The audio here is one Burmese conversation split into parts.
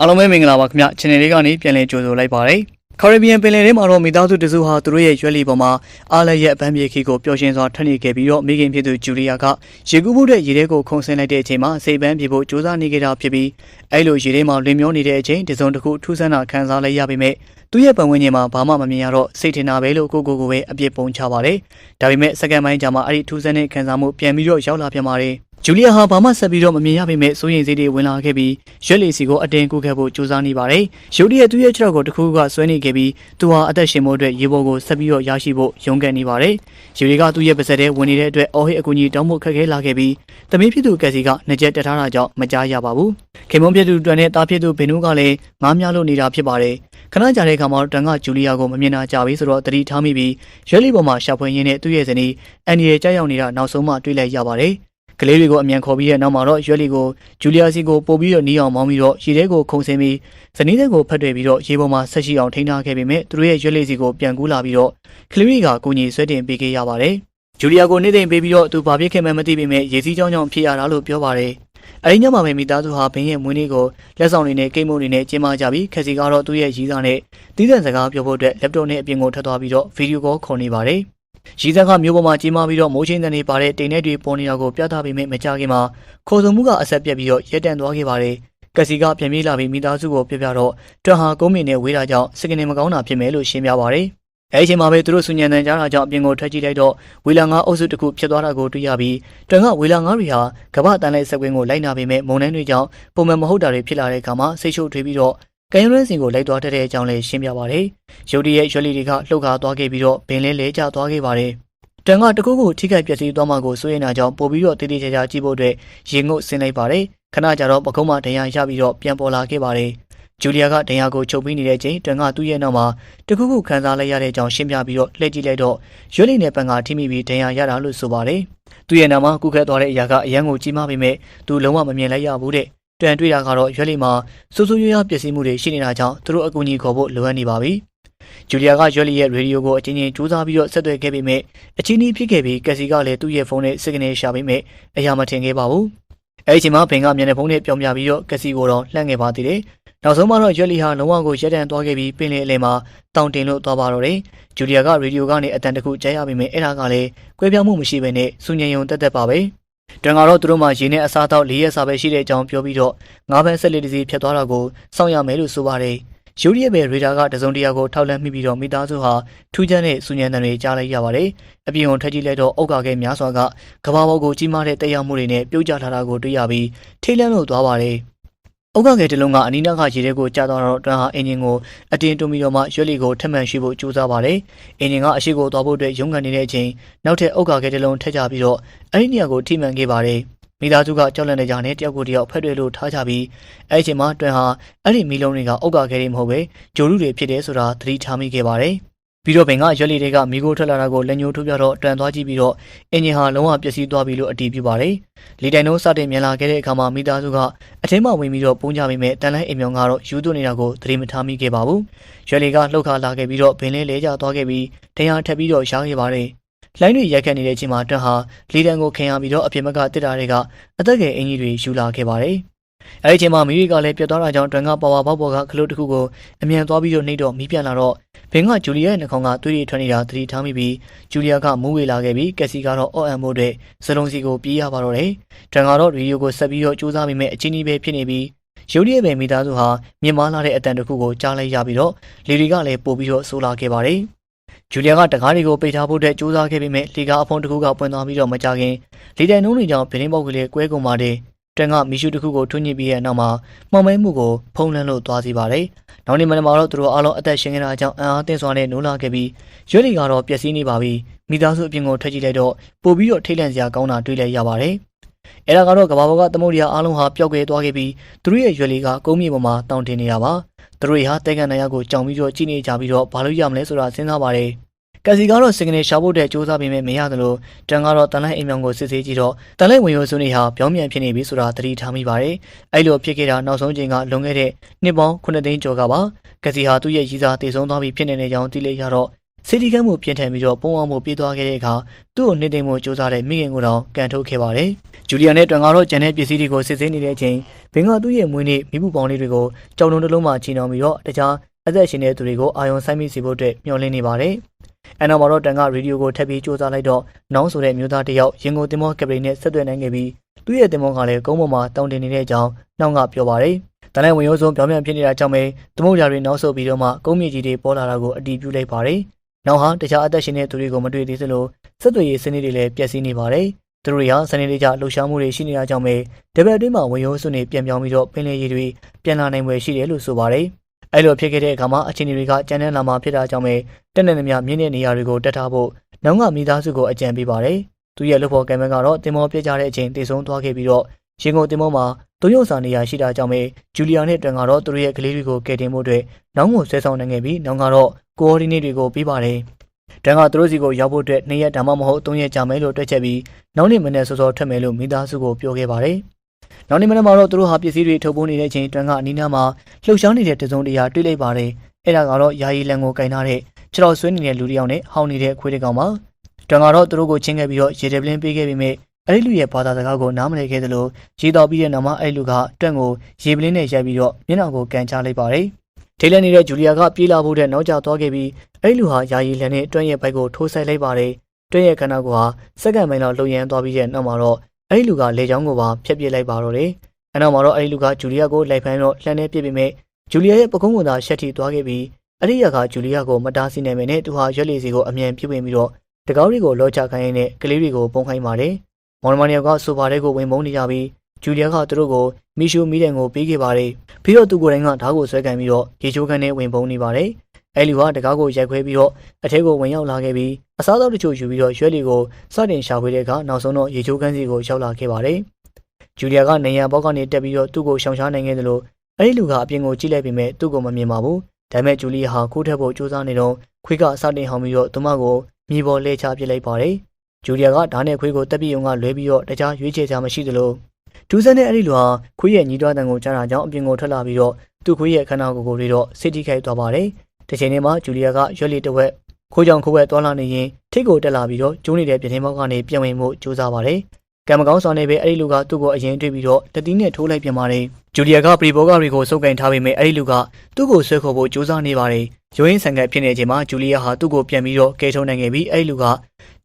အားလုံးပဲမင်္ဂလာပါခင်ဗျ channel လေးကနေပြန်လည်ကြိုဆိုလိုက်ပါတယ်ကာရစ်ဘီယံပင်လယ်ထဲမှာတော့မိသားစုတစုဟာသူတို့ရဲ့ရွက်လီပေါ်မှာအားလည်းရဲ့အပန်းပြေခီကိုပျော်ရွှင်စွာထွက်နေခဲ့ပြီးတော့မိခင်ဖြစ်သူဂျူလီယာကရေကူးမှုတဲ့ရေထဲကိုခုန်ဆင်းလိုက်တဲ့အချိန်မှာစိတ်ပန်းပြေဖို့ကြိုးစားနေခဲ့တာဖြစ်ပြီးအဲ့လိုရေထဲမှာလွင်မျောနေတဲ့အချိန်တစုံတစ်ခုထူးဆန်းတာခံစားလိုက်ရပေမဲ့သူ့ရဲ့ပတ်ဝန်းကျင်မှာဘာမှမမြင်ရတော့စိတ်ထင်တာပဲလို့ကိုကိုကိုပဲအပြစ်ပုံချပါတယ်ဒါပေမဲ့စက္ကန့်ပိုင်းကြာမှအဲ့ဒီထူးဆန်းတဲ့ခံစားမှုပြန်ပြီးတော့ရောက်လာပြန်ပါတယ် ဂျူလီယာဟာဘာမှဆက်ပြီးတော့မမြင်ရပေမဲ့စိုးရိမ်စိတ်တွေဝင်လာခဲ့ပြီးရွက်လီစီကိုအတင်းကူခဲ့ဖို့ကြိုးစားနေပါတယ်။ရုတ်တရက်သူ့ရဲ့ခြေထောက်ကိုတစ်ခုခုကဆွဲနေခဲ့ပြီးသူဟာအသက်ရှင်ဖို့အတွက်ရေပေါ်ကိုဆက်ပြီးတော့ရရှိဖို့ရုန်းကန်နေပါတယ်။ယူရီကသူ့ရဲ့ပါဇက်ထဲဝင်နေတဲ့အတွက်အော်ဟစ်အကူကြီးတောင်းဖို့ခက်ခဲလာခဲ့ပြီးသမီးဖြစ်သူကက်စီကနှစ်ချက်တက်ထားတာကြောင့်မကြားရပါဘူး။ခင်မုန်းဖြစ်သူတွန်နဲ့တားဖြစ်သူဘင်နူးကလည်းငားများလို့နေတာဖြစ်ပါတယ်။ခဏကြာတဲ့အခါမှာတန်ကဂျူလီယာကိုမမြင်တာကြာပြီဆိုတော့တတိထားမိပြီးရွက်လီပေါ်မှာရှာဖွေရင်းနဲ့သူ့ရဲ့ဇနီးအန်ဒီရဲ့ကြောက်ရောက်နေတာနောက်ဆုံးမှတွေ့လိုက်ရပါတယ်။ ကလေးတွေကိုအမြန်ခေါ်ပြီးတဲ့နောက်မှာတော့ရွက်လီကိုဂျူလီယာစီကိုပို့ပြီးတော့နီးအောင်မောင်းပြီးတော့ရေထဲကိုခုန်ဆင်းပြီးဇနီးတဲ့ကိုဖတ်တွေ့ပြီးတော့ရေပေါ်မှာဆက်ရှိအောင်ထိန်းထားခဲ့ပေမဲ့သူတို့ရဲ့ရွက်လီစီကိုပြန်ကူးလာပြီးတော့ကလေးတွေကကိုကြီးဆွဲတင်ပေးခဲ့ရပါတယ်။ဂျူလီယာကိုနေသိမ့်ပေးပြီးတော့သူဘာဖြစ်ခဲ့မှန်းမသိပေမဲ့ရေစီးကြောင်းကြောင့်ဖြစ်ရတာလို့ပြောပါတယ်။အဲဒီညမှာပဲမိသားစုဟာဘင်းရဲ့မွေးနေ့ကိုလက်ဆောင်တွေနဲ့ကိတ်မုန့်တွေနဲ့ကျင်းပကြပြီးခက်စီကတော့သူ့ရဲ့ရီးစားနဲ့တီးတဲ့စကားပြောဖို့အတွက် laptop နဲ့အပြင်ကိုထွက်သွားပြီးတော့ဗီဒီယိုကောခေါ်နေပါတယ်။ ရီဇက်ကမျိုးပေါ်မှာကြီးမားပြီးတော့မိုးချင်းတန်တွေပါတဲ့တိမ်ထဲတွေပေါ်နေတာကိုပြသပေးမိမကြခင်မှာခေါ်ဆောင်မှုကအဆက်ပြတ်ပြီးတော့ရက်တန်သွားခဲ့ပါတယ်။ကစီကပြန်ပြေးလာပြီးမိသားစုကိုပြပြတော့တွန်ဟာကုန်းမင်နဲ့ဝေးတာကြောင့်စကနေမကောင်းတာဖြစ်မယ်လို့ရှင်းပြပါတယ်။အဲဒီအချိန်မှာပဲသူတို့ဆူညံတန်ကြတာကြောင့်အပြင်ကိုထွက်ကြည့်လိုက်တော့ဝေလာငါအုပ်စုတစ်ခုဖြစ်သွားတာကိုတွေ့ရပြီးတွန်ကဝေလာငါတွေဟာကမ္ဘာတန်လိုက်ဆက်ကွင်းကိုလိုက်နာပေမဲ့မုံနှန်းတွေကြောင့်ပုံမှန်မဟုတ်တာတွေဖြစ်လာတဲ့အခါမှာစိတ်ရှုပ်ထွေးပြီးတော့ ကင်ရဲစင်ကိုလိုက်သွားတဲ့အကြောင်းလည်းရှင်းပြပါတယ်။ရုတ်တရက်ရွက်လီတွေကလှုပ်ခါသွားခဲ့ပြီးတော့ဘင်းလဲလဲကျသွားခဲ့ပါတယ်။တန်ကတကူကိုထိခိုက်ပျက်စီးသွားမှကိုစိုးရိမ်တာကြောင့်ပို့ပြီးတော့တည်တည်ချာချာကြည့်ဖို့အတွက်ရင်ငုတ်ဆင်းလိုက်ပါတယ်ခဏကြာတော့ပကုံးမဒဏ်ရာရပြီးတော့ပြန်ပေါ်လာခဲ့ပါတယ်ဂျူလီယာကဒဏ်ရာကိုချုပ်ပြီးနေတဲ့ချိန်တန်ကသူ့ရဲ့နောက်မှာတကူခုခံစားလိုက်ရတဲ့အကြောင်းရှင်းပြပြီးတော့လှည့်ကြည့်လိုက်တော့ရွက်လီနဲ့ပန်ကထိမိပြီးဒဏ်ရာရတာလို့ဆိုပါတယ်သူ့ရဲ့နောက်မှာကုခဲသွားတဲ့အရာကအရန်ကိုကြီးမားပေမဲ့သူလုံးဝမမြင်လိုက်ရဘူးတဲ့ တန်တွေ့တာကတော့ရွက်လီမှာစိုးစိုးရွရွပျက်စီးမှုတွေရှိနေတာကြောင့်သူတို့အကူအညီခေါ်ဖို့လိုအပ်နေပါပြီဂျူလီယာကရွက်လီရဲ့ရေဒီယိုကိုအချင်းချင်းစူးစမ်းပြီးတော့ဆက်သွယ်ခဲ့ပေမဲ့အချင်းချင်းဖြစ်ခဲ့ပြီးကက်စီကလည်းသူ့ရဲ့ဖုန်းနဲ့စိတ်ကနေရှာပေမဲ့အရာမထင်ခဲ့ပါဘူး။အဲဒီအချိန်မှာဘင်ကမျက်နှာဖုံးနဲ့ပြောင်းပြပြီးတော့ကက်စီကိုတော့လှမ်းခဲ့ပါသေးတယ်။နောက်ဆုံးမှာတော့ရွက်လီဟာလုံးဝကိုရက်တန်သွားခဲ့ပြီးပင်လယ်အလယ်မှာတောင်တင်လို့သွားပါတော့တယ်။ဂျူလီယာကရေဒီယိုကနေအတန်တခုကြားရပေမဲ့အဲ့ဒါကလည်းကွဲပြားမှုမရှိဘဲနဲ့စူညံယုံတက်တက်ပါပဲ။ တန်ကတော့သူတို့မှရေနဲ့အစားအသောက်လေးရက်စာပဲရှိတဲ့အကြောင်းပြောပြီးတော့ငါးဘန်းဆက်လက်တစ်စီးဖြတ်သွားတာကိုစောင့်ရမယ်လို့ဆိုပါတယ်။ရုတ်ရည်ပဲရေဒါကတစုံတရာကိုထောက်လန့်မိပြီးတော့မိသားစုဟာထူးခြားတဲ့စူညံတံတွေကြားလိုက်ရပါတယ်။အပြင်ကိုထက်ကြည့်လိုက်တော့အုတ်ကာကဲများစွာကကဘာပေါ်ကိုကြီးမားတဲ့တက်ရောက်မှုတွေနဲ့ပြုတ်ကျလာတာကိုတွေ့ရပြီးထိတ်လန့်လို့သွားပါတယ်။ အုတ်ကငယ်တလုံးကအနီးနားကရေထဲကိုကျသွားတော့တွန်းဟာအင်ဂျင်ကိုအတင်းတွန်းပြီးတော့မှရွက်လီကိုထပ်မံရှိဖို့ကြိုးစားပါတယ်။အင်ဂျင်ကအရှိကိုသွားဖို့အတွက်ရုန်းကန်နေတဲ့အချိန်နောက်ထပ်အုတ်ကငယ်တလုံးထက်ကြပြီးတော့အဲ့ဒီနေရာကိုထိမှန်ခဲ့ပါတယ်။မိသားစုကကြောက်လန့်နေကြတဲ့တယောက်ကိုတယောက်ဖက်တွေလို့ထားကြပြီးအဲ့ဒီချိန်မှာတွင်ဟာအဲ့ဒီမီလုံးတွေကအုတ်ကခဲတွေမဟုတ်ပဲဂျိုလူတွေဖြစ်တယ်ဆိုတာသတိထားမိခဲ့ပါတယ် ပြီးတော့ဘင်ကရွက်လီတွေကမီကိုထွက်လာတာကိုလက်ညှိုးထိုးပြတော့တွန်သွားကြည့်ပြီးတော့အင်ဂျင်ဟာလုံးဝပျက်စီးသွားပြီလို့အတည်ပြုပါတယ်။လီတိုင်တို့စတင်မြန်လာခဲ့တဲ့အခါမှာမိသားစုကအထင်းမှဝင်ပြီးတော့ပုံကြပေမဲ့တန်လိုင်းအိမ်မြောင်ကတော့ယူသွနေတာကိုသတိမထားမိခဲ့ပါဘူး။ရွက်လီကလှုပ်ခါလာခဲ့ပြီးတော့ဘင်လေးလဲကျသွားခဲ့ပြီးတရားထပ်ပြီးတော့ရှားခဲ့ပါတယ်လိုင်းတွေရိုက်ခတ်နေတဲ့အချိန်မှာတွန်းဟာလီဒန်ကိုခင်ရပြီးတော့အပြင်ဘက်ကတစ်တာတွေကအသက်ငယ်အင်ကြီးတွေယူလာခဲ့ပါတယ်။ အဲဒီအချိန်မှာမိမိကလည်းပြတ်သွားတာကြောင့်တွန်ကပါဝါပေါက်ပေါ်ကခလုတ်တစ်ခုကိုအမြန်သွားပြီးတော့နှိပ်တော့မီးပြန်လာတော့ဘင်ကဂျူလီယာရဲ့နှာခေါင်းကသွေးတွေထွက်နေတာသတိထားမိပြီးဂျူလီယာကမူးဝေလာခဲ့ပြီးကက်စီကတော့အော့အန်မို့တဲ့စလုံးစီကိုပြေးရပါတော့တယ်။တွန်ကတော့ရေဒီယိုကိုဆက်ပြီးတော့စူးစမ်းမိမဲ့အချင်းကြီးပဲဖြစ်နေပြီးရုတ်တရက်ပဲမိသားစုဟာမြင်မာလာတဲ့အတန်တစ်ခုကိုကြားလိုက်ရပြီးတော့လီရီကလည်းပို့ပြီးတော့ဆိုးလာခဲ့ပါတယ်။ဂျူလီယာကတကားတွေကိုပိတ်ထားဖို့အတွက်ကြိုးစားခဲ့ပေမဲ့လီကာအဖုံးတစ်ခုကပွင့်သွားပြီးတော့မကြခင်လီတန်နှုံးတွေကြောင့်ဗင်းပေါက်ကလေးကွဲကုန်ပါတယ် တန်ကမီရှူတစ်ခုကိုထွန်းညစ်ပြီးတဲ့နောက်မှာမှောင်မဲမှုကိုဖုံးလန်းလို့သွားစီပါတယ်။နောက်နေ့မနက်မှာတော့သူတို့အားလုံးအသက်ရှင်နေတာကြောင့်အံ့အားသင့်စွာနဲ့နိုးလာခဲ့ပြီးရွက်လီကတော့ပျက်စီးနေပါပြီ။မိသားစုအပြင်ကိုထွက်ကြည့်လိုက်တော့ပို့ပြီးတော့ထိတ်လန့်စရာကောင်းတာတွေ့လိုက်ရပါတယ်။အဲဒါကတော့ကဘာပေါ်ကသမုဒ္ဒရာအားလုံးဟာပျောက်ကွယ်သွားခဲ့ပြီးသူတို့ရဲ့ရွက်လီကကုန်းမြေပေါ်မှာတောင်တင်နေတာပါ။သူတို့ဟာတဲကန်နိုင်ရကိုကြောင်ပြီးတော့ကြည့်နေကြပြီးတော့ဘာလို့ရမလဲဆိုတာစဉ်းစားပါတယ်။ ကက်စီကတော့စင်ကနေရှာဖို့တဲ့စူးစမ်းပေမဲ့မရသလိုတန်ကတော့တန်လိုက်အိမ်မြောင်ကိုစစ်ဆေးကြည့်တော့တန်လိုက်ဝင်ရိုးစုနေဟာပြောင်းပြန်ဖြစ်နေပြီဆိုတာသတိထားမိပါတယ်။အဲ့လိုဖြစ်ခဲ့တာနောက်ဆုံးချိန်ကလွန်ခဲ့တဲ့နှစ်ပေါင်း9သိန်းကျော်ကပါကက်စီဟာသူ့ရဲ့ရည်စားတည်ဆုံးသွားပြီဖြစ်နေတဲ့ကြောင်းသိလိုက်ရတော့စီတီကမ်းမှုပြင်ထန်ပြီးတော့ပုံအောင်မှုပြေးသွားခဲ့တဲ့အခါသူ့ကိုနှိမ့်သိမ့်မှုစူးစမ်းတဲ့မိခင်ကိုတော့ကန်ထုတ်ခဲ့ပါတယ်။ဂျူလီယာနဲ့တွန်ကတော့ကျန်တဲ့ပစ္စည်းတွေကိုစစ်ဆေးနေတဲ့အချိန်ဘင်ကသူ့ရဲ့မွေးနေ့မိမှုပေါင်းလေးတွေကိုကြောင်တုံတစ်လုံးမှချီနှောင်ပြီးတော့တခြားအသက်ရှင်တဲ့သူတွေကိုအာယုံဆိုင်မိစီဖို့အတွက်မျှော်လင့်နေပါတယ်။ အနောက်မှာတော့တန်ကရေဒီယိုကိုထပ်ပြီးစူးစမ်းလိုက်တော့နောင်းဆိုတဲ့မျိုးသားတစ်ယောက်ရင်ကုန်တင်မောကပရီနဲ့ဆက်သွယ်နိုင်ခဲ့ပြီးသူ့ရဲ့တင်မောကလည်းကုန်းပေါ်မှာတောင်းတင်နေတဲ့အကြောင်းနှောင်းကပြောပါတယ်။တန်တဲ့ဝင်ရိုးစုံပြောင်းပြန်ဖြစ်နေတာကြောင့်ပဲသမုတ်ရာတွေနောက်ဆုတ်ပြီးတော့မှကုန်းမြေကြီးတွေပေါ်လာတာကိုအတီးပြုလိုက်ပါတယ်။နောက်ဟာတခြားအသက်ရှင်တဲ့သူတွေကိုမတွေ့သေးသလိုဆက်သွယ်ရေးစနစ်တွေလည်းပျက်စီးနေပါတယ်။သူတို့တွေဟာစနေနေ့ကျလှုပ်ရှားမှုတွေရှိနေတာကြောင့်ပဲတပတ်အတွင်းမှာဝင်ရိုးစုနေပြန်ပြောင်းပြီးတော့ပင်လယ်ရေတွေပြန်လာနိုင်ွယ်ရှိတယ်လို့ဆိုပါတယ်။ အဲ့လိုဖြစ်ခဲ့တဲ့အခါမှာအခြေအနေတွေကကြမ်းတမ်းလာမှဖြစ်တာကြောင့်ပဲတက်နေသမျှမြင့်တဲ့နေရာတွေကိုတက်ထားဖို့နောင်ကမိသားစုကိုအကြံပေးပါတယ်။သူရဲ့လုပ်ဖို့ကံမန်ကတော့တင်မောပြကြတဲ့အချိန်တည်ဆုံးသွားခဲ့ပြီးတော့ရင်ကုန်တင်မောမှာသူရုပ်စာနေရာရှိတာကြောင့်ပဲဂျူလီယာနဲ့တွန်ကတော့သူတို့ရဲ့ကလေးတွေကိုကယ်တင်ဖို့အတွက်နောင်ကိုဆွဲဆောင်နိုင်ခဲ့ပြီးနောင်ကတော့ကိုအော်ဒီနေတွေကိုပေးပါတယ်။တန်ကသူတို့စီကိုရောက်ဖို့အတွက်၂ရက်ဒါမှမဟုတ်၃ရက်ကြာမယ်လို့တွက်ချက်ပြီးနောက်နေ့မနေ့စောစောထွက်မယ်လို့မိသားစုကိုပြောခဲ့ပါတယ်။ နောက်နေ့မနေ့မှာတော့သူတို့ဟာပစ္စည်းတွေထုတ်ပိုးနေတဲ့အချိန်တွန်ကအနီးနားမှာလှုပ်ရှားနေတဲ့တစုံတရာတွေ့လိုက်ပါတယ်။အဲ့ဒါကတော့ယာယီလန်ကိုကင်ထားတဲ့ခြေတော်ဆွဲနေတဲ့လူတစ်ယောက်နဲ့ဟောင်းနေတဲ့ခွေးတစ်ကောင်ပါ။တွန်ကတော့သူတို့ကိုချင်းခဲ့ပြီးတော့ရေတပလင်းပေးခဲ့ပြီးမြဲအဲ့ဒီလူရဲ့ဘာသာစကားကိုနားမလည်ခဲ့သလိုရေတော်ပြီးတဲ့နောက်မှာအဲ့လူကတွန့်ကိုရေပလင်းနဲ့ရိုက်ပြီးတော့မျက်နှာကိုကန်ချလိုက်ပါတယ်။ထိတ်လန့်နေတဲ့ဂျူလီယာကပြေးလာဖို့တဲ့နောက်ကျသွားခဲ့ပြီးအဲ့လူဟာယာယီလန်နဲ့တွန့်ရဲ့ဘိုက်ကိုထိုးဆိုင်လိုက်ပါတယ်။တွန့်ရဲ့ခန္ဓာကိုယ်ဟာစက္ကန့်ပိုင်းလောက်လှုပ်ရမ်းသွားပြီးတဲ့နောက်မှာတော့ အဲ့လူကလေချောင်းကိုပါဖျက်ပစ်လိုက်ပါတော့တယ်။အနောက်မှာတော့အဲ့လူကဂျူလီယာကိုလိုက်ဖမ်းတော့လှမ်းနေပြစ်ပြီးမြဲဂျူလီယာရဲ့ပကုံးကသာရှက်ထီသွားခဲ့ပြီးအဲ့ဒီရကဂျူလီယာကိုမတားဆီးနိုင်မယ်နဲ့သူဟာရွက်လီစီကိုအမြန်ပြုတ်ဝင်ပြီးတော့တကောက်တွေကိုလောချခိုင်းရင်းနဲ့ကလေးတွေကိုပုံခိုင်းပါတယ်။မော်နမနီယောကဆိုပါတဲ့ကိုဝင်မုန်းနေကြပြီးဂျူလီယာကသူတို့ကိုမီရှူမီဒန်ကိုပေးခဲ့ပါတယ်။ပြီးတော့သူကိုယ်တိုင်ကဓာတ်ကိုဆွဲကန်ပြီးတော့ရေချိုးခန်းနဲ့ဝင်ပုံနေပါတယ်။ အဲလီကတကားကိုရိုက်ခွဲပြီးတော့အထက်ကိုဝင်ရောက်လာခဲ့ပြီးအစားအသောက်တချို့ယူပြီးတော့ရွက်လီကိုစတင်ရှာဖွေတဲ့အခါနောက်ဆုံးတော့ရေချိုးခန်းစီကိုရောက်လာခဲ့ပါတယ်။ဂျူလီယာကနေရန်ဘောက်ကနေတက်ပြီးတော့သူ့ကိုရှောင်ရှားနိုင်ခဲ့တယ်လို့အဲဒီလူကအပြင်ကိုကြည့်လိုက်ပေမဲ့သူ့ကိုမမြင်ပါဘူး။ဒါပေမဲ့ဂျူလီယာဟာခိုးထက်ဖို့ကြိုးစားနေတော့ခွေးကစတင်ဟောင်းပြီးတော့သူမကိုမြေပေါ်လဲချပစ်လိုက်ပါတယ်။ဂျူလီယာကဓာတ်နဲ့ခွေးကိုတက်ပြီးုံကလွဲပြီးတော့တခြားရွေးချယ်ချာမရှိသလိုဒူးဆန်တဲ့အဲ့ဒီလူဟာခွေးရဲ့ညီးတွားတန်ကိုကြားတာကြောင့်အပြင်ကိုထွက်လာပြီးတော့သူ့ခွေးရဲ့ခန္ဓာကိုယ်ကိုတွေတော့စစ်တိခိုက်သွားပါတယ်။ တစ်ချိန်တည်းမှာဂျူလီယာကရွက်လီတစ်ဝက်ခိုးကြောင်ခိုးဝက်သွားလာနေရင်ထိတ်ကိုတက်လာပြီးတော့ကျိုးနေတဲ့ပြတင်းပေါက်ကနေပြန်ဝင်မှုကြိုးစားပါတယ်။ ကံမကောင်းဆောင်နေပဲအဲ့ဒီလူကသူ့ကိုအရင်တွေ့ပြီးတော့တတိနဲ့ထိုးလိုက်ပြန်ပါတယ်။ဂျူလီယာကပရီဘောဂတွေကိုစုပ်ကင်ထားပေမဲ့အဲ့ဒီလူကသူ့ကိုဆွဲခေါ်ဖို့ကြိုးစားနေပါတယ်။ရိုးရင်းဆန်ကပ်ဖြစ်နေချိန်မှာဂျူလီယာဟာသူ့ကိုပြန်ပြီးတော့ကဲထုံနိုင်ခဲ့ပြီးအဲ့ဒီလူက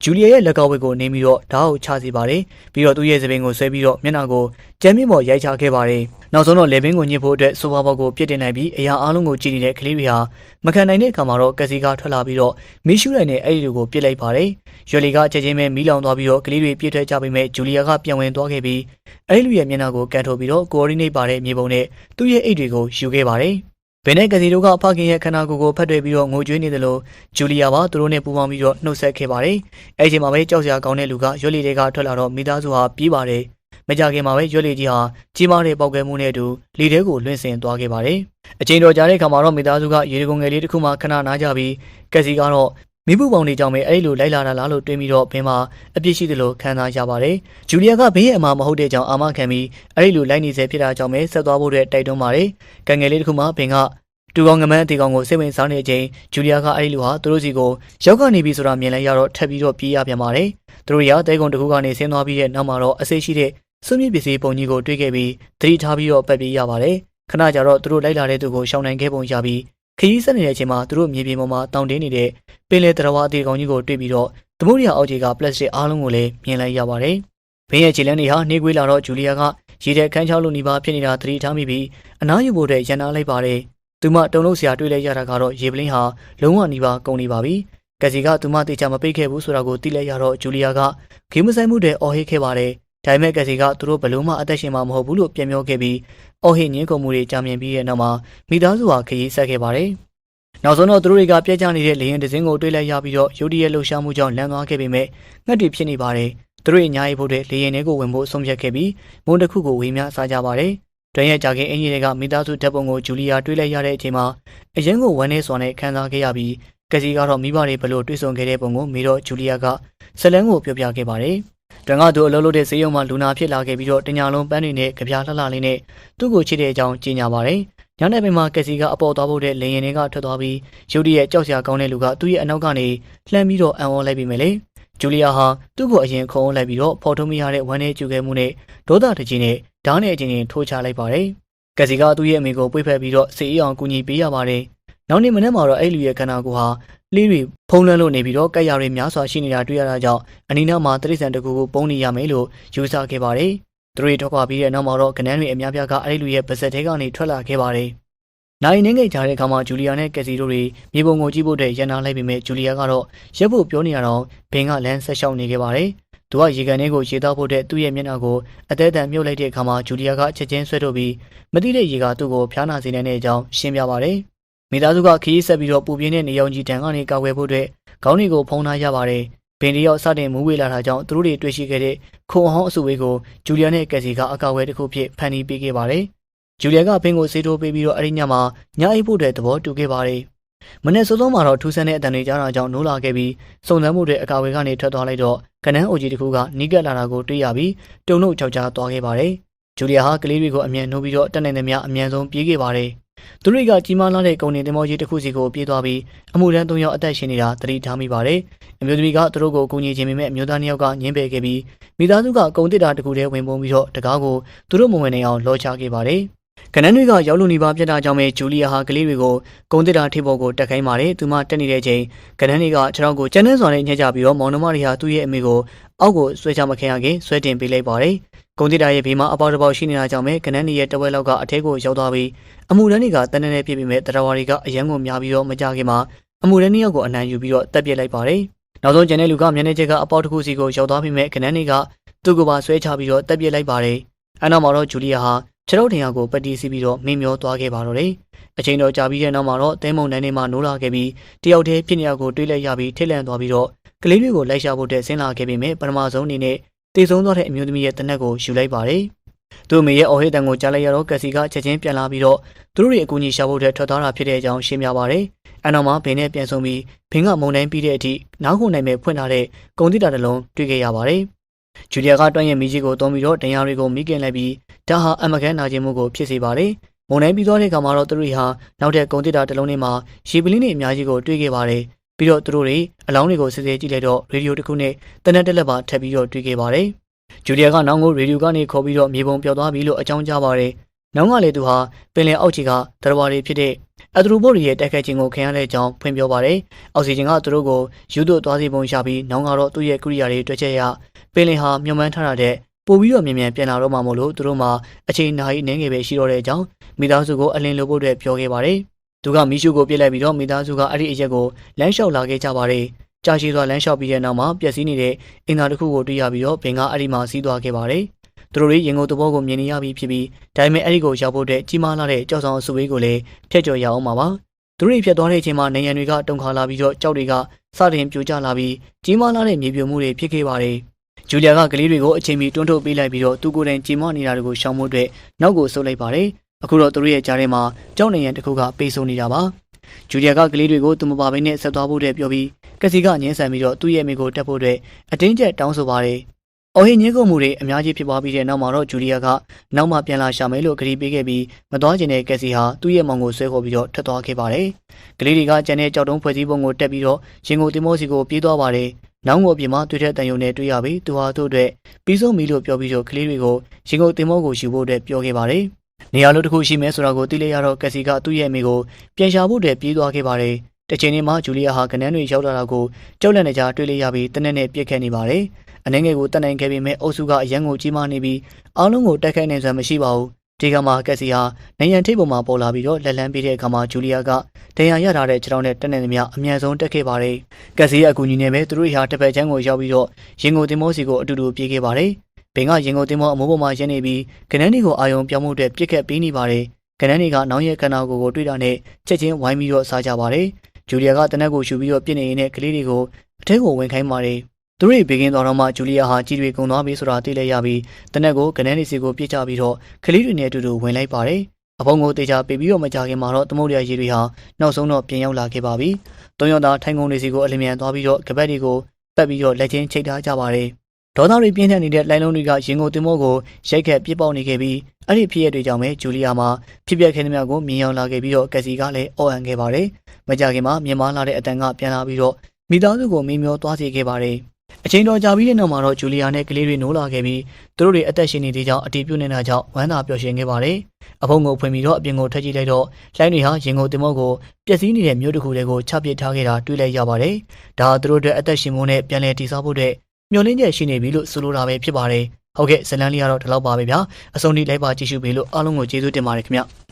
ဂျူလီယာရဲ့လက်ကောက်ဝက်ကိုနေပြီးတော့ဓာတ်ကိုချစီပါတယ်။ပြီးတော့သူ့ရဲ့သပင်ကိုဆွဲပြီးတော့မျက်နှာကိုကြမ်းမြင့်ပေါ်ရိုက်ချခဲ့ပါတယ်။နောက်ဆုံးတော့လေဘင်းကိုညှစ်ဖို့အတွက်ဆိုဖာဘောက်ကိုပြစ်တင်နိုင်ပြီးအရာအလုံးကိုကြည့်နေတဲ့ကလေးတွေဟာမခံနိုင်တဲ့အခါမှာတော့ကစီကားထွက်လာပြီးတော့မီးရှူးလိုက်နဲ့အဲ့ဒီလူကိုပြစ်လိုက်ပါတယ်။ ရွယ်လီကချက်ချင်းပဲမီးလောင်သွားပြီးတော့ကလေးတွေပြစ်ထွက်ကြပေမဲ့ဂျူလီယာကပြန်ဝင်သွားခဲ့ပြီးအဲ့ဒီလူရဲ့မျက်နှာကိုကန်ထုတ်ပြီးတော့ကိုအော်ဒီနိတ်ပါတဲ့မြေပုံနဲ့သူ့ရဲ့အိတ်တွေကိုယူခဲ့ပါတယ်။ဘယ်နဲ့ကစီတို့ကဖခင်ရဲ့ခန္ဓာကိုယ်ကိုဖတ်တွေ့ပြီးတော့ငိုကြွေးနေတယ်လို့ဂျူလီယာပါသူတို့နဲ့ပူးပေါင်းပြီးတော့နှုတ်ဆက်ခဲ့ပါတယ်။အဲ့ဒီချိန်မှာပဲကြောက်စရာကောင်းတဲ့လူကရွက်လီတွေကထွက်လာတော့မိသားစုဟာပြေးပါတယ်။မကြခင်မှာပဲရွက်လီကြီးဟာကြီးမားတဲ့ပေါက်ကွဲမှုနဲ့အတူလီတဲကိုလွင့်စင်သွားခဲ့ပါတယ်။အချိန်တော်ကြာတဲ့ခါမှာတော့မိသားစုကရေတကုံငယ်လေးတစ်ခုမှခဏနားကြပြီးကက်စီကတော့ မိဘူးပေါင်တွေကြောင့်ပဲအဲ့လိုလိုက်လာတာလားလို့တွေးပြီးတော့ဘင်းမှာအပြစ်ရှိတယ်လို့ခံစားရပါတယ်။ဂျူလီယာကဘေးရဲ့အမှာမဟုတ်တဲ့ကြောင့်အာမခံပြီးအဲ့လိုလိုက်နေစေဖြစ်တာကြောင့်ပဲဆက်သွားဖို့အတွက်တိုက်တွန်းပါတယ်။ကံငယ်လေးတစ်ခုမှဘင်းကတူကောင်ငမန်းအတီကောင်ကိုစိတ်ဝင်စားနေတဲ့အချိန်ဂျူလီယာကအဲ့ဒီလူဟာသူတို့စီကိုရောက်ကနေပြီဆိုတာမြင်လိုက်ရတော့ထပ်ပြီးတော့ပြေးရပြန်ပါတယ်။သူတို့ရတဲကုံတစ်ခုကနေဆင်းသွားပြီးတဲ့နောက်မှာတော့အစိတ်ရှိတဲ့စွန့်မြစ်ပစ္စည်းပုံကြီးကိုတွေ့ခဲ့ပြီးသတိထားပြီးတော့ပတ်ပြေးရပါတယ်။ခဏကြာတော့သူတို့လိုက်လာတဲ့သူကိုရှောင်နိုင်ခဲ့ပုံရပြီးခရီးဆက်နေတဲ့အချိန်မှာသူတို့မြေပြင်ပေါ်မှာတောင်တင်းနေတဲ့ ပင်လယ်တရဝအတီကောင်ကြီးကိုတွေ့ပြီးတော့သမုဒ္ဒရာအောက်ခြေကပလက်စတစ်အားလုံးကိုလည်းမြင်လိုက်ရပါတယ်။ဘင်းရဲ့ခြေလမ်းတွေဟာနှေးကွေးလာတော့ဂျူလီယာကရေထဲခန်းချောက်လိုနေပါဖြစ်နေတာသတိထားမိပြီးအနားယူဖို့တဲ့ရန်နာလိုက်ပါတယ်။သူမတုံလို့ဆရာတွေ့လိုက်ရတာကတော့ရေပလင်းဟာလုံးဝနေပါကုန်နေပါပြီ။ကစီကသူမတေချာမပိတ်ခဲ့ဘူးဆိုတာကိုသိလိုက်ရတော့ဂျူလီယာကဂေးမဆိုင်မှုတဲ့အော်ဟစ်ခဲ့ပါတယ်။ဒါပေမဲ့ကစီကသူတို့ဘလို့မှအသက်ရှင်မှာမဟုတ်ဘူးလို့ပြန်ပြောခဲ့ပြီးအော်ဟစ်ညင်းကုန်မှုတွေကြာမြင်ပြီးတဲ့နောက်မှာမိသားစုဟာခရီးဆက်ခဲ့ပါတယ်။ နောက်ဆုံးတော့သူတို့တွေကပြက်ကျနေတဲ့လေရင်တစင်းကိုတွေ့လိုက်ရပြီးတော့ရုတ်တရက်လှုပ်ရှားမှုကြောင့်လမ်းသွားခဲ့ပေမဲ့ငှက်တွေဖြစ်နေပါတယ်။သူတို့ရဲ့ညာရီဖို့တဲ့လေရင်တွေကိုဝင်ဖို့ဆုံးဖြတ်ခဲ့ပြီးမုန်းတစ်ခုကိုဝေမျှစားကြပါတယ်။တွင်ရဲ့ကြာခင်အင်ဂျင်တွေကမိသားစုဓာတ်ပုံကိုဂျူလီယာတွေ့လိုက်ရတဲ့အချိန်မှာအရင်ကဝမ်းနေစွာနဲ့ခံစားခဲ့ရပြီးကစီကတော့မိဘတွေဘလို့တွေ့ဆုံခဲ့တဲ့ပုံကိုမိတော့ဂျူလီယာကဇလန်းကိုပြောပြခဲ့ပါတယ်။တွင်ကသူအလုပ်လုပ်တဲ့ဈေးရုံမှာလူနာဖြစ်လာခဲ့ပြီးတော့တညာလုံးပန်းတွေနဲ့ကြပြားလှလှလေးနဲ့သူ့ကိုချစ်တဲ့အကြောင်းကြေညာပါတယ်။ ညနေပိုင်းမှာကက်စီကအပေါ်သွားဖို့တဲ့လေရင်တွေကထွက်သွားပြီးရုတ်တရက်ကြောက်စရာကောင်းတဲ့လူကသူ့ရဲ့အနောက်ကနေလှမ်းပြီးတော့အံ့ဩလိုက်ပြီမယ်လေဂျူလီယာဟာသူ့ကိုအရင်ခုံလိုက်ပြီးတော့ဖော်ထုတ်မိရတဲ့ဝမ်းနဲ့ကျူခဲ့မှုနဲ့ဒေါသတကြီးနဲ့ဓာတ်နဲ့အချင်းချင်းထိုးချလိုက်ပါတယ်ကက်စီကသူ့ရဲ့အမေကိုပွေ့ဖက်ပြီးတော့စေအေးအောင်ကူညီပေးရပါတယ်နောက်နေ့မနေ့မှာတော့အဲ့လူရဲ့ခန္ဓာကိုယ်ဟာလီးတွေဖုံးလွှမ်းလို့နေပြီးတော့ကက်ရတွေများစွာရှိနေတာတွေ့ရတာကြောင့်အနီးနားမှာတရိษံတကူကိုပုံနေရမယ်လို့ယူဆခဲ့ပါတယ် သူတို့ထွက်ခွာပြီးတဲ့နောက်မှာတော့ကနန်းတွေအများပြားကအဲ့ဒီလူရဲ့ပါဇက်ထဲကနေထွက်လာခဲ့ပါတယ်။နိုင်နေငိတ်ကြတဲ့အခါမှာဂျူလီယာနဲ့ကက်စီတို့တွေမြေပုံကိုကြည့်ဖို့တဲ့ရန်နာလိုက်ပေမဲ့ဂျူလီယာကတော့ရက်ဖို့ပြောနေရတော့ဘင်ကလမ်းဆက်လျှောက်နေခဲ့ပါတယ်။သူကရေကန်ထဲကိုရေတောက်ဖို့တဲ့သူ့ရဲ့မျက်နှာကိုအသေးအံမြုပ်လိုက်တဲ့အခါမှာဂျူလီယာကချက်ချင်းဆွဲထုတ်ပြီးမတိတဲ့ရေကသူ့ကိုဖျားနာစေနိုင်တဲ့အကြောင်းရှင်းပြပါတယ်။မိသားစုကခရီးဆက်ပြီးတော့ပူပြင်းတဲ့နေရောင်ကြီးတန်ကနေကာကွယ်ဖို့အတွက်ခေါင်းတွေကိုဖုံးထားရပါတယ်။ ဘင်တယောက်စတင်မူးဝေလာတာကြောင့်သူတို့တွေတွေ့ရှိခဲ့တဲ့ခုံအောင်အစုဝေးကိုဂျူလီယာနဲ့ကက်စီကအကာအကွယ်တစ်ခုဖြစ်ဖန်တီးပေးခဲ့ပါတယ်။ဂျူလီယာကဘင်ကိုဆေးထိုးပေးပြီးတော့အဲ့ဒီညမှာညအိပ်ဖို့တဲ့သဘောတူခဲ့ပါတယ်။မနေ့စောစောမှာတော့ထူးဆန်းတဲ့အတန်တွေကြားတာကြောင့်နိုးလာခဲ့ပြီးစုံစမ်းမှုတွေအကာအကွယ်ကနေထွက်သွားလိုက်တော့ကနန်းအိုကြီးတစ်ခုကနီးကပ်လာတာကိုတွေ့ရပြီးတုံ့နှုတ်ချောက်ချားသွားခဲ့ပါတယ်။ဂျူလီယာဟာကလေးတွေကိုအမြန်နှိုးပြီးတော့တက်နိုင်သမျှအမြန်ဆုံးပြေးခဲ့ပါတယ်။သူတွေကကြီးမားလာတဲ့ကုန်တင်သင်္ဘောကြီးတစ်ခုစီကိုပြေးသွားပြီးအမှုရန်၃ယောက်အသက်ရှင်နေတာသတိထားမိပါတယ်။ အမျိုးသမီးကသူတို့ကိုကူညီခြင်းပေမဲ့အမျိုးသားနှစ်ယောက်ကညှင်းပယ်ခဲ့ပြီးမိသားစုကကုန်တစ်တာတစ်ခုတည်းဝင်ပုံပြီးတော့တကားကိုသူတို့မဝင်နိုင်အောင်လောချခဲ့ပါတယ်။ကနန်းတွေကရောက်လူနေပါပြတ်တာကြောင့်ပဲဂျူလီယာဟာကလေးတွေကိုကုန်တစ်တာထိပ်ပေါ်ကိုတက်ခိုင်းပါတယ်။သူမတက်နေတဲ့ချိန်ကနန်းတွေကခြေထောက်ကိုကျန်းတဲ့စွာနဲ့ညှက်ကြပြီးတော့မောင်နှမတွေဟာသူ့ရဲ့အမေကိုအောက်ကိုဆွဲချမခင်ရခင်ဆွဲတင်ပေးလိုက်ပါတယ်။ကုန်တစ်တာရဲ့ဘေးမှာအပေါက်တစ်ပေါက်ရှိနေတာကြောင့်ပဲကနန်းတွေရဲ့တဝက်လောက်ကအထက်ကိုရောက်သွားပြီးအမှုရန်တွေကတန်းတန်းနဲ့ပြည့်ပြီးမဲ့တရားဝါတွေကအရန်ကိုများပြီးတော့မကြခင်မှာအမှုရန်နှစ်ယောက်ကိုအနိုင်ယူပြီးတော့တက်ပြစ်လိုက်ပါတယ်။ နောက်ဆုံးကျန်တဲ့လူကမျက်နှာချက်ကအပေါက်တစ်ခုစီကိုရောက်သွားပြီးမဲ့ကနန်းတွေကသူ့ကိုပါဆွဲချပြီးတော့တက်ပြစ်လိုက်ပါတယ်။အဲနောက်မှာတော့ဂျူလီယာဟာခြေထောက်ထင်ရကိုပတီးစီပြီးတော့မင်းမျောသွားခဲ့ပါတော့တယ်။အချိန်တော်ကြာပြီးတဲ့နောက်မှာတော့တဲမုံတန်းထဲမှာနိုးလာခဲ့ပြီးတယောက်တည်းဖြစ်နေရကိုတွေးလိုက်ရပြီးထိတ်လန့်သွားပြီးတော့ကလေးတွေကိုလိုက်ရှာဖို့တဲ့ဆင်းလာခဲ့ပြီးမြဲပထမဆုံးအနေနဲ့တည်ဆုံးသွားတဲ့အမျိုးသမီးရဲ့တနက်ကိုယူလိုက်ပါတယ်။ သူ့အမေရဲ့အော်ဟစ်တန်ကိုကြားလိုက်ရတော့ကက်စီကချက်ချင်းပြန်လာပြီးတော့သူတို့တွေအကူအညီရှာဖို့တဲ့ထွက်သွားတာဖြစ်တဲ့အကြောင်းရှင်းပြပါတယ်။အနောက်မှာဘင်းနဲ့ပြန်ဆုံပြီးဘင်းကမုံတိုင်းပြီးတဲ့အထိနောက်ခုနိုင်မဲ့ဖွင့်ထားတဲ့ကုန်တိတာတစ်လုံးတွေ့ခဲ့ရပါတယ်။ဂျူလီယာကတွန့်ရဲ့မိကြီးကိုတုံးပြီးတော့တရားတွေကိုမိခင်လိုက်ပြီးဒါဟာအမကန်နာကျင်မှုကိုဖြစ်စေပါတယ်။မုံတိုင်းပြီးသွားတဲ့အခါမှာတော့သူတို့ဟာနောက်တဲ့ကုန်တိတာတစ်လုံးထဲမှာရေပလင်းတွေအများကြီးကိုတွေ့ခဲ့ပါတယ်။ပြီးတော့သူတို့တွေအလောင်းတွေကိုစစ်စစ်ကြည့်လိုက်တော့ရေဒီယိုတစ်ခုနဲ့တနက်တက်လက်ပါထပ်ပြီးတော့တွေ့ခဲ့ပါတယ်။ ဂျူလီယာကနောင်ကိုရေဒီယိုကနေခေါ်ပြီးတော့မြေပုံပြော်သွားပြီလို့အကြောင်းကြားပါတယ်။နောင်ကလည်းသူဟာပင်လယ်အောက်ခြေကတရဝါတွေဖြစ်တဲ့အဒရူဘိုရီရဲ့တိုက်ခိုက်ခြင်းကိုခံရတဲ့အကြောင်းဖွင့်ပြောပါတယ်။အောက်ဆီဂျင်ကသူတို့ကိုယူသွသွားစီပုံရှာပြီးနောင်ကတော့သူ့ရဲ့ကိရိယာတွေတွေ့ချက်ရပင်လယ်ဟာမြုံမှန်းထားတဲ့ပို့ပြီးတော့မြန်မြန်ပြန်လာတော့မှမို့လို့သူတို့မှာအချိန်နာရီနှင်းငယ်ပဲရှိတော့တဲ့အကြောင်းမိသားစုကိုအလင်းလိုဖို့အတွက်ပြောခဲ့ပါတယ်။သူကမီရှုကိုပြစ်လိုက်ပြီးတော့မိသားစုကအဲ့ဒီအရက်ကိုလမ်းလျှောက်လာခဲ့ကြပါတယ်။ ကြာရှည်စွာလမ်းလျှောက်ပြီးတဲ့နောက်မှာပျက်စီးနေတဲ့အင်္ဂါတစ်ခုကိုတွေ့ရပြီးတော့ဘင်ကအဲ့ဒီမှာစီးသွားခဲ့ပါတယ်။သူတို့တွေရင်ကုန်တဘောကိုမြင်နေရပြီးဖြစ်ပြီးဒါပေမဲ့အဲ့ဒီကိုရောက်ဖို့အတွက်ကြီးမားလာတဲ့ကြောက်ဆောင်အစုဝေးကိုလည်းဖျက်ကျော်ရအောင်ပါပါ။သူတို့တွေဖြတ်သွားတဲ့အချိန်မှာနေရန်တွေကတုန်ခါလာပြီးတော့ကြောက်တွေကစတင်ပြိုကျလာပြီးကြီးမားလာတဲ့မြေပြိုမှုတွေဖြစ်ခဲ့ပါတယ်။ဂျူလီယာကကလေးတွေကိုအချိန်မီတွန်းထုတ်ပေးလိုက်ပြီးတော့သူကိုယ်တိုင်ကြည်မနေတာတွေကိုရှောင်ဖို့အတွက်နောက်ကိုဆုတ်လိုက်ပါတယ်။အခုတော့သူတို့ရဲ့ကြားထဲမှာကြောက်နေရန်တစ်ခုကပေးဆိုနေတာပါ။ ဂျူလီယာကကလေးတွေကိုသူမပါဘဲနဲ့ဆက်သွားဖို့အတွက်ပြောပြီးကစီကငင်းဆန်ပြီးတော့သူ့ရဲ့မိကိုတက်ဖို့အတွက်အတင်းကျပ်တောင်းဆိုပါတယ်။အော်ဟင်ညင်းကုန်မှုတွေအများကြီးဖြစ်ပွားပြီးတဲ့နောက်မှာတော့ဂျူလီယာကနောက်မှပြန်လာရှာမယ်လို့ကတိပေးခဲ့ပြီးမသွားချင်တဲ့ကစီဟာသူ့ရဲ့မောင်ကိုဆွဲခေါ်ပြီးတော့ထွက်သွားခဲ့ပါတယ်။ကလေးတွေကကျန်တဲ့ကြောက်တုံးဖွဲ့စည်းပုံကိုတက်ပြီးတော့ရင်ကိုတင်မောစီကိုပြေးသွားပါတယ်။နောင်ကိုအပြင်မှာတွေ့တဲ့တန်ယုံနဲ့တွေ့ရပြီးသူဟာသူ့အတွက်ပြီးဆုံးပြီလို့ပြောပြီးတော့ကလေးတွေကိုရင်ကိုတင်မောကိုယူဖို့အတွက်ပြောခဲ့ပါတယ်။ နေရာလို့တစ်ခုရှိမဲဆိုတာကိုသိလိုက်ရတော့ကက်စီကသူ့ရဲ့အမိကိုပြန်ရှာဖို့အတွက်ပြေးသွားခဲ့ပါတယ်။တစ်ချိန်တည်းမှာဂျူလီယာဟာကနန်းတွေရောက်လာတာကိုကြောက်လန့်နေကြတွေ့လိုက်ရပြီးတနက်နဲ့ပြစ်ခတ်နေပါတယ်။အနေငယ်ကိုတတ်နိုင်ခဲ့ပေမဲ့အုပ်စုကအရန်ကိုကြီးမားနေပြီးအားလုံးကိုတိုက်ခိုက်နိုင်စွမ်းမရှိပါဘူး။ဒီကမှာကက်စီဟာနိုင်ရန်ထိပ်ပေါ်မှာပေါ်လာပြီးတော့လက်လန်းပေးတဲ့အခါမှာဂျူလီယာကဒဏ်ရာရထားတဲ့ခြေထောက်နဲ့တက်နေသမျှအမြန်ဆုံးတက်ခဲ့ပါတယ်။ကက်စီရဲ့အကူအညီနဲ့ပဲသူတို့ဟာတစ်ဖက်ချမ်းကိုရောက်ပြီးတော့ရင်ကိုတင်မောစီကိုအတူတူပြေးခဲ့ပါတယ်။ ဘင်ကရင်ကိုတင်မောအမိုးပေါ်မှာရင်းနေပြီးကနန်းတွေကိုအာယုံပြောင်းမှုအတွက်ပြစ်ခတ်ပေးနေပါတယ်။ကနန်းတွေကနောင်ရဲ့ကနာကိုကိုတွေ့တာနဲ့ချက်ချင်းဝိုင်းပြီးတော့စားကြပါတယ်။ဂျူလီယာကတနက်ကိုရှူပြီးတော့ပြစ်နေရင်းနဲ့ကလေးတွေကိုအထက်ကိုဝင်ခိုင်းပါတယ်။သူတို့ဘေကင်းတော်တော့မှဂျူလီယာဟာကြီးတွေကုံသွားပြီဆိုတာသိလဲရပြီးတနက်ကိုကနန်းနေစီကိုပြစ်ချပြီးတော့ကလေးတွေနဲ့အတူတူဝင်လိုက်ပါတယ်။အဖုံကိုတေချာပေးပြီးတော့မကြခင်မှာတော့သမုဒ္ဒရာရေတွေဟာနောက်ဆုံးတော့ပြင်ရောက်လာခဲ့ပါပြီ။သုံးယောက်သားထိုင်ကုန်တွေစီကိုအလင်းမြန်သွားပြီးတော့ကပတ်တွေကိုပတ်ပြီးတော့လက်ချင်းချိတ်ထားကြပါတယ် ဒေါသတွေပြင်းထန်နေတဲ့လိုင်းလုံးတွေကရင်ကိုတင်မောကိုရိုက်ခတ်ပြစ်ပေါက်နေခဲ့ပြီးအဲ့ဒီဖြစ်ရတွေကြောင့်ပဲဂျူလီယာမှာဖြစ်ပျက်ခဲ့တဲ့များကိုမြင်ရောက်လာခဲ့ပြီးတော့ကက်စီကလည်းအော်အန်ခဲ့ပါတယ်။မကြခင်မှာမြန်မာလာတဲ့အတန်ကပြန်လာပြီးတော့မိသားစုကိုမေးမျောသွားစေခဲ့ပါတယ်။အချိန်တော်ကြာပြီးတဲ့နောက်မှာတော့ဂျူလီယာနဲ့ကလေးတွေနိုးလာခဲ့ပြီးသူတို့တွေအသက်ရှင်နေသေးကြောင်းအတည်ပြုနေတာကြောင့်ဝမ်းသာပျော်ရွှင်ခဲ့ပါတယ်။အဖုံကိုဖွင့်ပြီးတော့အပြင်ကိုထွက်ကြည့်လိုက်တော့လိုင်းတွေဟာရင်ကိုတင်မောကိုပျက်စီးနေတဲ့မြို့တစ်ခုတည်းကိုချပစ်ထားခဲ့တာတွေ့လိုက်ရပါတယ်။ဒါဟာသူတို့အတွက်အသက်ရှင်မှုနဲ့ပြန်လည်တည်ဆောက်ဖို့အတွက် မျှော်လင့်ချက်ရှိနေပြီလို့ဆိုလိုတာပဲဖြစ်ပါတယ်။ဟုတ်ကဲ့ဇလန်လေးကတော့ဒီလောက်ပါပဲဗျာ။အဆုံးထိလိုက်ပါကြည့်ရှုပေးလို့အားလုံးကိုကျေးဇူးတင်ပါတယ်ခင်ဗျ။